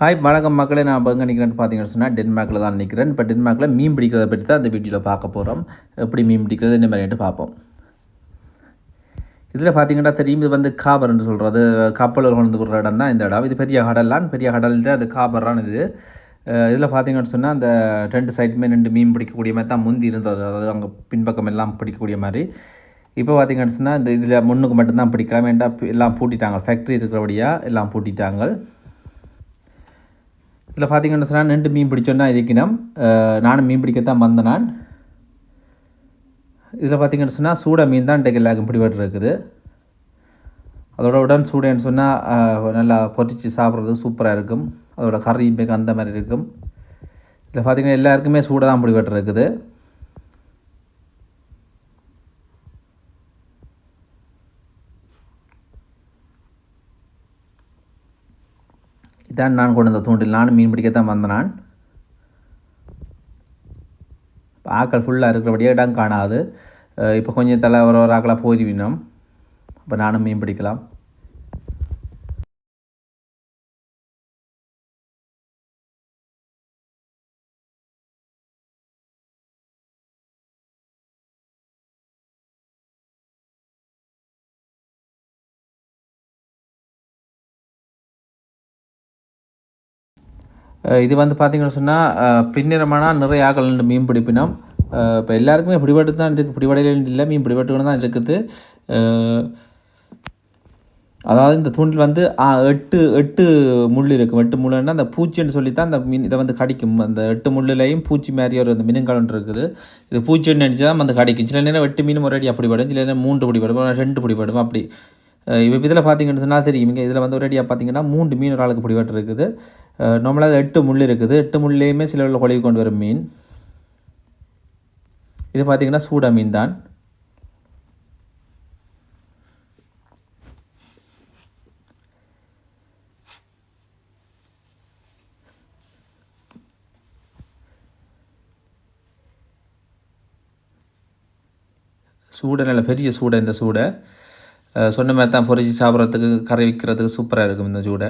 Hi வணக்கம் மக்களே. நான் இப்போ எங்கே நிற்கிறேன்னு பார்த்தீங்கன்னு சொன்னால் டென்மார்க்கில் தான் நிற்கிறேன் இப்போ டென்மார்க்கில் மீன் பிடிக்கிறத பற்றி தான் இந்த வீடியோவில் பார்க்க போகிறோம் எப்படி மீன் பிடிக்கிறது இந்த மாதிரிட்டு பார்ப்போம். இதில் பார்த்தீங்கன்னா தெரியும் இது வந்து காபர்னு சொல்கிறது கப்பல் கொண்டு விடுற இடம் தான் இந்த இடம். இது பெரிய கடல்லான் பெரிய கடல்ட்டு அது காபரான் இது. இதில் பார்த்தீங்கன்னு சொன்னால் அந்த ரெண்டு சைடுமே ரெண்டு மீன் பிடிக்கக்கூடிய மாதிரி தான் முந்தி இருந்தது. அதாவது அங்கே பின்பக்கம் எல்லாம் பிடிக்கக்கூடிய மாதிரி. இப்போ பார்த்தீங்கன்னு சொன்னால் இந்த இதில் முன்னுக்கு மட்டும்தான் பிடிக்கலாம். வேண்டாம் எல்லாம் பூட்டிட்டாங்க. ஃபேக்ட்ரி இருக்கிறபடியாக எல்லாம் பூட்டிட்டாங்க. இதில் பார்த்தீங்கன்னு சொன்னால் ரெண்டு மீன் பிடிச்சோன்னா இருக்கணும். நானும் மீன் பிடிக்கத்தான் வந்தேன் நான் இதில் பார்த்தீங்கன்னு சொன்னால் சூட மீன் தான் இன்றைக்கு எல்லாருக்கும் பிடிபட்டு இருக்குது. அதோட உடன் சூடேன்னு சொன்னால் நல்லா பொறிச்சு சாப்பிட்றது சூப்பராக இருக்கும். அதோட கறி பேக் அந்த மாதிரி இருக்கும். இதில் பார்த்திங்கன்னா எல்லாருக்குமே சூடாக தான் பிடிபட்டு இருக்குது. இதான் நான் கொண்டு வந்த தூண்டில் நானும் மீன் பிடிக்கத்தான் வந்தேன் நான் ஆக்கள் ஃபுல்லாக இருக்கிறபடியே இடம் காணாது. இப்போ கொஞ்சம் தலை ஒரு ஒரு ஆக்களாக போயிடுவினோம் அப்போ நானும் மீன் பிடிக்கலாம். இது வந்து பார்த்திங்கன்னு சொன்னால் பின்னிறமான நிறைய ஆக்கள் மீன் பிடிப்பினம். இப்போ எல்லாருக்குமே பிடிபட்டு தான் இருக்குது பிடிபடையில் இல்லை மீன் பிடிபட்டுக்கணும் தான் இருக்குது. அதாவது இந்த தூண்டில் வந்து எட்டு எட்டு முள் இருக்கும். எட்டு முள்ளுன்னா அந்த பூச்சின்னு சொல்லி தான் அந்த மீன் இதை வந்து கடிக்கும். அந்த எட்டு முள்ளுலையும் பூச்சி மாதிரி ஒரு அந்த மினுங்காலம் இருக்குது. இது பூச்சின்னு நினச்சி தான் வந்து கடிக்கும். சில நேரம் எட்டு மீன் முறையடி அப்படிப்படும் சில நேரம் மூன்று பிடிபடும். ரெண்டு பிடிபடும். அப்படி. இப்போ இதில் பார்த்தீங்கன்னு சொன்னால் தெரியும். இங்கே இதில் வந்து ஒரேடியாக பார்த்தீங்கன்னா மூன்று மீன் ஒரு ஆளுக்கு பிடிபட்டு இருக்குது நம்மளால் எட்டு முள் இருக்குது. எட்டு முள்லேயுமே சில உள்ள கொழுவி கொண்டு வரும் மீன். இது பார்த்திங்கன்னா சூடா மீன் தான் சூடை நல்ல பெரிய சூடை இந்த சூடை. சொன்ன மாதிரி தான் பொறிச்சு சாப்பிட்றதுக்கு கறி விற்கிறதுக்கு சூப்பராக இருக்கும் இந்த சூடை.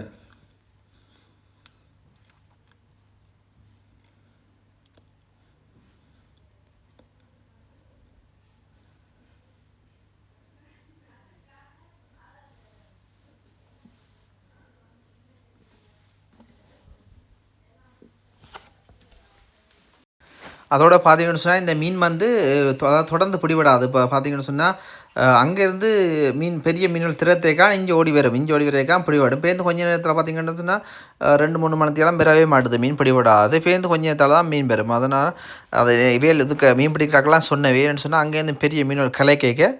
அதோட பார்த்தீங்கன்னு சொன்னால் இந்த மீன் வந்து தொடர்ந்து பிடிபடாது. இப்போ பார்த்தீங்கன்னு சொன்னால் அங்கேருந்து மீன் பெரிய மீன்கள் திறத்தேக்கான் இங்கே ஓடி வரும். இங்கே ஓடி வரேக்கா பிடிபடும். பேருந்து கொஞ்ச நேரத்தில் பார்த்தீங்கன்னு சொன்னால் ரெண்டு மூணு மணத்தையெல்லாம் பெறவே மாட்டுது. மீன் பிடிபடாது. பேருந்து கொஞ்ச நேரத்தில் தான் மீன் பெறும். அதனால் அது வேல் இதுக்கு மீன் பிடிக்கிறாக்கெல்லாம் சொன்னவேன்னு சொன்னால் அங்கேருந்து பெரிய மீன்கள் கலை கேட்க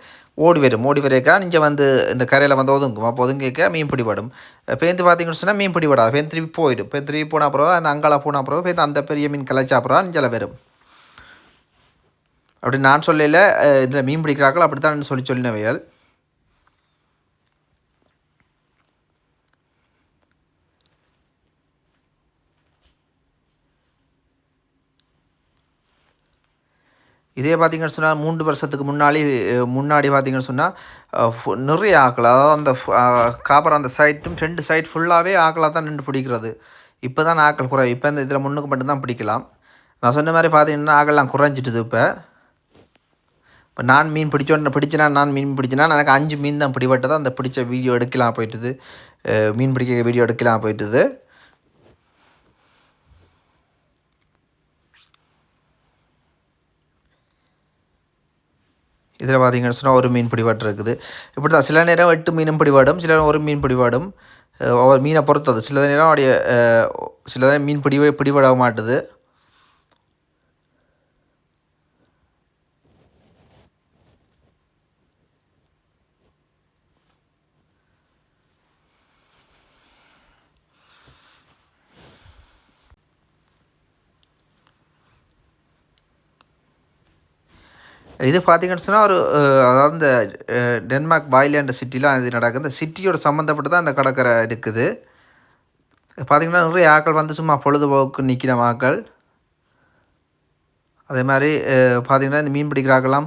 ஓடி வரும். ஓடி வரேக்கா நீங்கள் வந்து இந்த கரையில் வந்து ஒதுங்கும். அப்போ ஒதுங்கிக்க மீன் பிடிபடும். பேருந்து பார்த்தீங்கன்னு சொன்னால் மீன் பிடிபடாது. பேருந்து திருப்பி போயிடும். பேருந்து திருப்பி போன அப்புறம் அந்த அங்கால போன அப்புறம் பேருந்து அந்த பெரிய மீன் கலைச்சா அப்புறம் இங்கே வரும். அப்படி நான் சொல்லல இதில் மீன் பிடிக்கிறார்கள் அப்படித்தான் சொல்லி சொல்லினவைகள். இதே பார்த்தீங்கன்னு சொன்னால் மூன்று வருஷத்துக்கு முன்னாடி முன்னாடி பார்த்தீங்கன்னு சொன்னால் நிறைய ஆக்கள் அதாவது அந்த காப்பர் அந்த சைட்டும் ரெண்டு சைட் ஃபுல்லாகவே ஆக்களாக தான் நின்று பிடிக்கிறது. இப்போ தான் ஆக்கள் குறை இப்போ இந்த இதில் முன்னுக்கு மட்டும்தான் பிடிக்கலாம். நான் சொன்ன மாதிரி பார்த்தீங்கன்னா ஆக்கள்லாம் குறைஞ்சிட்டுது இப்போ. இப்போ நான் மீன் பிடிச்சோன்னு பிடிச்சினா நான் மீன் பிடிச்சினா எனக்கு அஞ்சு மீன் தான் பிடிபட்டது அந்த பிடிச்ச வீடியோ எடுக்கலாம் போயிட்டுது. மீன் பிடிக்க வீடியோ எடுக்கலாம் போயிட்டுது. இதில் பார்த்தீங்கன்னு சொன்னால் ஒரு மீன் பிடிபாட்டு இருக்குது. இப்படி தான் சில நேரம் எட்டு மீனும் பிடிபாடும் சில நேரம் ஒரு மீன் பிடிபாடும். ஒவ்வொரு மீனை பொறுத்தது. சில நேரம் அப்படியே சில நேரம் மீன் பிடி பிடிபட மாட்டுது. இது பார்த்தீங்கன்னு சொன்னால் ஒரு அதாவது இந்த டென்மார்க் பாய்லேண்ட் சிட்டிலாம் இது நடக்குது. இந்த சிட்டியோட சம்மந்தப்பட்டு தான் இந்த கடற்கரை இருக்குது. பார்த்திங்கன்னா நிறைய ஆக்கள் வந்து சும்மா பொழுதுபோக்கு நிற்கிற ஆக்கள். அதே மாதிரி பார்த்திங்கன்னா இந்த மீன் பிடிக்கிற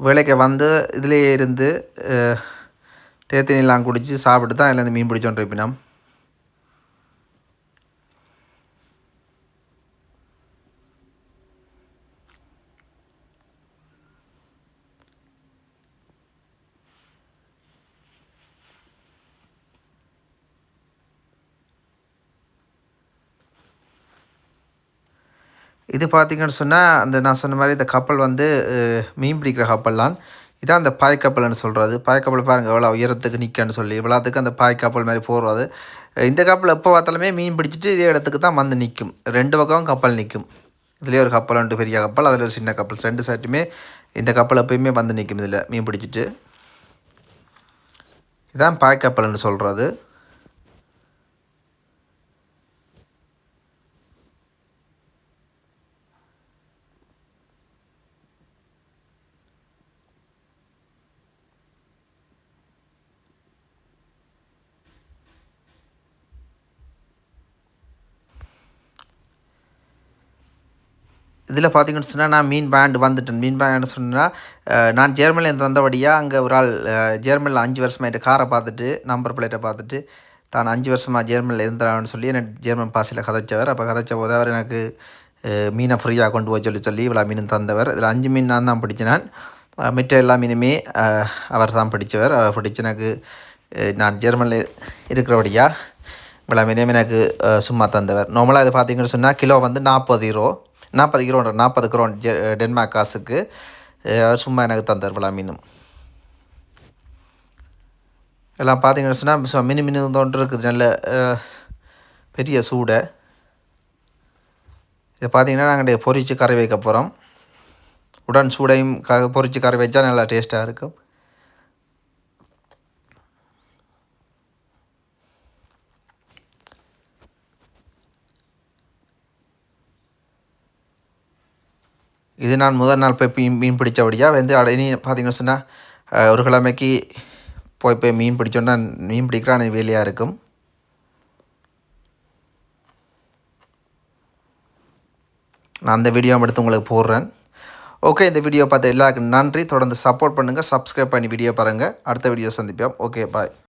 வேலைக்கு வந்து இதிலே இருந்து தேத்தனிலாம் குடித்து சாப்பிட்டு தான் இதில் இந்த மீன் பிடிச்சோன்றிருப்பினோம் இது பார்த்தீங்கன்னு சொன்னால் அந்த நான் சொன்ன மாதிரி இந்த கப்பல் வந்து மீன் பிடிக்கிற கப்பல்லாம் இதான் அந்த பாய்க்கப்பல்னு சொல்கிறது பாய்க்கப்பல் பாருங்கள் எவ்வளோ உயரத்துக்கு நிற்கன்னு சொல்லி இவ்வளோத்துக்கு அந்த பாய்க்கப்பல் மாதிரி போடுறது இந்த கப்பல் எப்போ பார்த்தாலுமே மீன் பிடிச்சிட்டு இதே இடத்துக்கு தான் வந்து நிற்கும் ரெண்டு பக்கமும் கப்பல் நிற்கும் இதுலேயே ஒரு கப்பல் ரெண்டு பெரிய கப்பல் அதில் ஒரு சின்ன கப்பல். ரெண்டு சைட்டுமே இந்த கப்பல் எப்பயுமே வந்து நிற்கும் இதில் மீன் பிடிச்சிட்டு. இதான் பாய்க்கப்பல்னு சொல்கிறது இதில் பார்த்தீங்கன்னு சொன்னால் நான் மீன் பேண்ட் வந்துட்டேன். மீன் பேண்ட் சொன்னால் நான் ஜெர்மனியில் வந்தபடியாக அங்கே ஒரு ஆள் ஜெர்மனியில் அஞ்சு வருஷமாயிட்டு காரை பார்த்துட்டு நம்பர் பிளேட்டை பார்த்துட்டு தான் அஞ்சு வருஷமாக ஜெர்மனியில் இருந்தான்னு சொல்லி எனக்கு ஜெர்மன் பாசியில் கதைச்சவர். அப்போ கதைச்ச போது அவர் எனக்கு மீனை ஃப்ரீயாக கொண்டு போய் சொல்லி சொல்லி இவ்வளோ மீன் தந்தவர். இதில் அஞ்சு மீன் நான் தான் பிடிச்சினான் நான். எல்லா மீனுமே அவர் தான் பிடிச்சவர். அவர் பிடிச்ச எனக்கு நான் ஜெர்மனியில் இருக்கிறபடியாக இவ்வளோ மீனையும் எனக்கு சும்மா தந்தவர். நார்மலாக இது பார்த்தீங்கன்னு சொன்னால் கிலோ வந்து நாற்பது ஈரோ நாற்பது கிரோன் நாற்பது கிரோன் ஜெ டென்மார்க் காசுக்கு அவர் சும்மா எனக்கு தந்தார் விழா மீனும். எல்லாம் பார்த்தீங்கன்னு சொன்னால் மினு மினு தோன்று இருக்குது நல்ல பெரிய சூடை. இதை பார்த்தீங்கன்னா நாங்கள் பொரிச்சு கறி வைக்க போகிறோம் உடன் சூடையும் க பொரிச்சு கறி வச்சா நல்லா டேஸ்ட்டாக இருக்கும். இது நான் முதல் நாள் போய் மீன் மீன் பிடித்தபடியாக வந்து அட இனி பார்த்தீங்கன்னு சொன்னால் ஒரு கிழமைக்கு போய் போய் மீன் பிடிச்சோன்னா மீன் பிடிக்கிறான் வேலையாக இருக்கும். நான் அந்த வீடியோ எடுத்து உங்களுக்கு போடுறேன். ஓகே இந்த வீடியோ பார்த்து எல்லாருக்கும் நன்றி. தொடர்ந்து சப்போர்ட் பண்ணுங்கள் சப்ஸ்கிரைப் பண்ணி வீடியோ பாருங்கள் அடுத்த வீடியோ சந்திப்போம். Okay bye